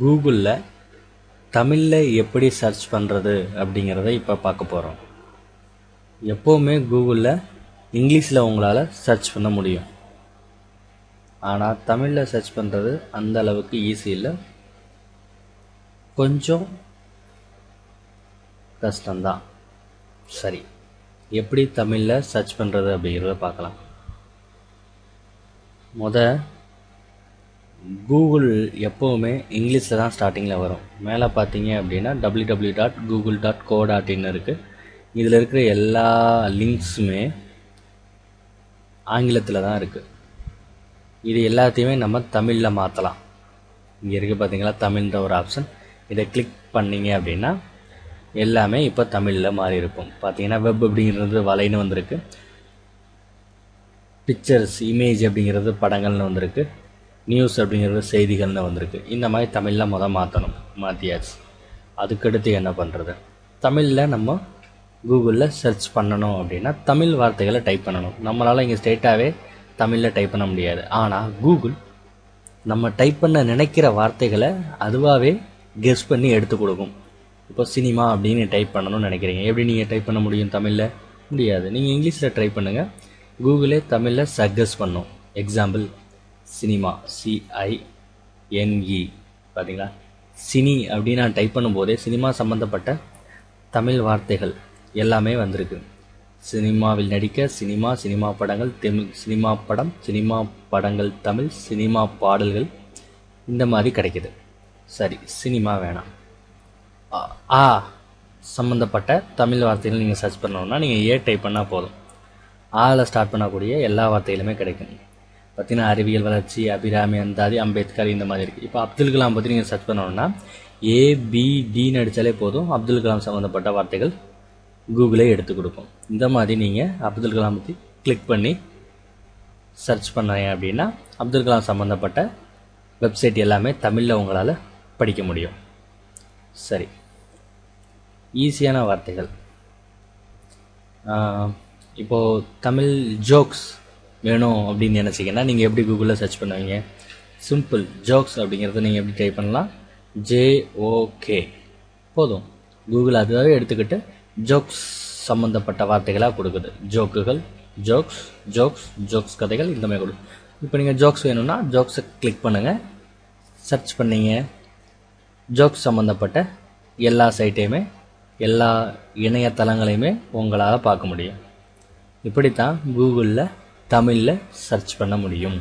கூகுளில் தமிழில் எப்படி சர்ச் பண்ணுறது அப்படிங்கிறத இப்போ பார்க்க போகிறோம் எப்போவுமே கூகுளில் இங்கிலீஷில் உங்களால் சர்ச் பண்ண முடியும். ஆனால் தமிழில் சர்ச் பண்ணுறது அந்த அளவுக்கு ஈஸி இல்லை. கொஞ்சம் கஷ்டம்தான். சரி எப்படி தமிழில் சர்ச் பண்ணுறது அப்படிங்கிறத பார்க்கலாம். முத கூகுள் எப்போவுமே இங்கிலீஷில் தான் ஸ்டார்டிங்கில் வரும். மேலே பார்த்தீங்க அப்படின்னா W W dot Google dot co dot in இருக்குது இதில் இருக்கிற எல்லா லிங்க்ஸுமே ஆங்கிலத்தில் தான் இருக்குது இது எல்லாத்தையுமே நம்ம தமிழில் மாற்றலாம் இங்கே இருக்குது பார்த்தீங்களா தமிழ்ன்ற ஒரு ஆப்ஷன் இதை கிளிக் பண்ணீங்க அப்படின்னா எல்லாமே இப்போ தமிழில் மாறி இருக்கும். பார்த்தீங்கன்னா வெப் அப்படிங்கிறது வலைன்னு வந்திருக்கு. பிக்சர்ஸ் இமேஜ் அப்படிங்கிறது படங்கள்னு வந்திருக்கு. நியூஸ் அப்படிங்கிறது செய்திகள்னு வந்திருக்கு. இந்த மாதிரி தமிழில் மொதல் மாற்றணும் மாற்றியாச்சு அதுக்கடுத்து என்ன பண்ணுறது தமிழில் நம்ம கூகுளில் சர்ச் பண்ணணும் அப்படின்னா தமிழ் வார்த்தைகளை டைப் பண்ணணும். நம்மளால் இங்கே ஸ்ட்ரெயிட்டாகவே தமிழில் டைப் பண்ண முடியாது. ஆனால் கூகுள் நம்ம டைப் பண்ண நினைக்கிற வார்த்தைகளை அதுவாகவே கெஸ் பண்ணி எடுத்து கொடுக்கும். இப்போ சினிமா அப்படின்னு டைப் பண்ணணும்னு நினைக்கிறீங்க. எப்படி நீங்கள் டைப் பண்ண முடியும் தமிழில்? முடியாது. நீங்கள் இங்கிலீஷில் ட்ரை பண்ணுங்கள் கூகுளே தமிழில் சஜஸ் பண்ணும். எக்ஸாம்பிள் சினிமா சிஐஎன்இ பார்த்தீங்களா சினி அப்படின்னு நான் டைப் பண்ணும்போதே சினிமா சம்மந்தப்பட்ட தமிழ் வார்த்தைகள் எல்லாமே வந்திருக்கு. சினிமாவில் நடிக்க சினிமா சினிமா படங்கள் தமிழ் சினிமா படம் சினிமா படங்கள் தமிழ் சினிமா பாடல்கள் இந்த மாதிரி கிடைக்கிது. சரி சினிமா வேணாம். ஆ- ஆ சம்மந்தப்பட்ட தமிழ் வார்த்தைகள் நீங்கள் சர்ச் பண்ணணுன்னா நீங்கள் ஏ டைப் பண்ணால் போதும். ஆல ஸ்டார்ட் பண்ணக்கூடிய எல்லா வார்த்தைகளுமே கிடைக்கும். பார்த்தீங்கன்னா அறிவியல் வளர்ச்சி அபிராமி அந்தாதி அம்பேத்கர் இந்த மாதிரி இருக்குது இப்போ அப்துல் கலாம் பற்றி நீங்கள் சர்ச் பண்ணணும்னா ஏபிடின்னு அடித்தாலே போதும். அப்துல் கலாம் சம்மந்தப்பட்ட வார்த்தைகள் கூகுளே எடுத்து கொடுக்கும் இந்த மாதிரி நீங்கள் அப்துல் கலாம் பற்றி கிளிக் பண்ணி சர்ச் பண்ணீங்க அப்படின்னா அப்துல் கலாம் சம்மந்தப்பட்ட வெப்சைட் எல்லாமே தமிழில் உங்களால் படிக்க முடியும். சரி. ஈஸியான வார்த்தைகள். இப்போது தமிழ் ஜோக்ஸ் வேணும் அப்படின்னு நினச்சிங்கன்னா நீங்கள் எப்படி கூகுளில் சர்ச் பண்ணுவீங்க? சிம்பிள் ஜோக்ஸ் அப்படிங்கிறத நீங்கள் எப்படி டைப் பண்ணலாம்? ஜேஓகே போதும். கூகுள் அதுவாகவே எடுத்துக்கிட்டு ஜோக்ஸ் சம்மந்தப்பட்ட வார்த்தைகளாக கொடுக்குது. ஜோக்குகள் ஜோக்ஸ் ஜோக்ஸ் ஜோக்ஸ் கதைகள் இந்த மாதிரி கொடுக்கும் இப்போ நீங்கள் ஜோக்ஸ் வேணும்னா ஜோக்ஸை கிளிக் பண்ணுங்கள் சர்ச் பண்ணிங்க. ஜோக்ஸ் சம்மந்தப்பட்ட எல்லா சைட்டையுமே எல்லா இணையதளங்களையுமே உங்களால் பார்க்க முடியும். இப்படித்தான் கூகுளில் தமிழில் சர்ச் பண்ண முடியும்.